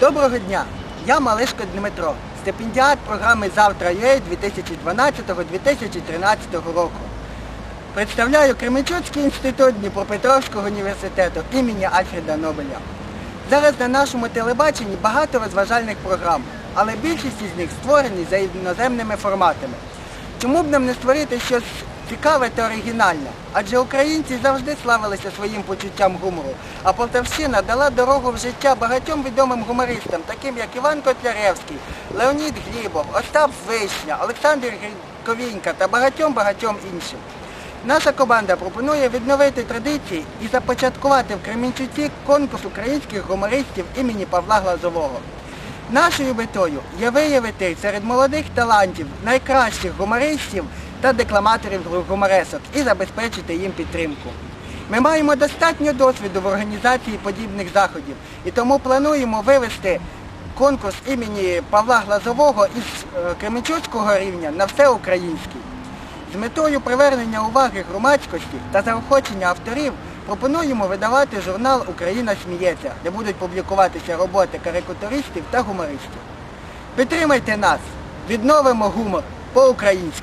Доброго дня! Я Малишко Дмитро, стипендіат програми Завтра ЮЕ 2012-2013 року. Представляю Кременчуцький інститут Дніпропетровського університету імені Альфреда Нобеля. Зараз на нашому телебаченні багато розважальних програм, але більшість із них створені за іноземними форматами. Чому б нам не створити щось цікаве та оригінальне? Адже українці завжди славилися своїм почуттям гумору, а Полтавщина дала дорогу в життя багатьом відомим гумористам, таким як Іван Котляревський, Леонід Глібов, Остап Вишня, Олександр Ковінька та багатьом-багатьом іншим. Наша команда пропонує відновити традиції і започаткувати в Кремінчуці конкурс українських гумористів імені Павла Глазового. Нашою метою є виявити серед молодих талантів найкращих гумористів та декламаторів гуморесок і забезпечити їм підтримку. Ми маємо достатньо досвіду в організації подібних заходів і тому плануємо вивести конкурс імені Павла Глазового із е, Кременчуцького рівня на всеукраїнський. З метою привернення уваги громадськості та заохочення авторів пропонуємо видавати журнал Україна сміється, де будуть публікуватися роботи карикатуристів та гумористів. Підтримайте нас, відновимо гумор по-українськи.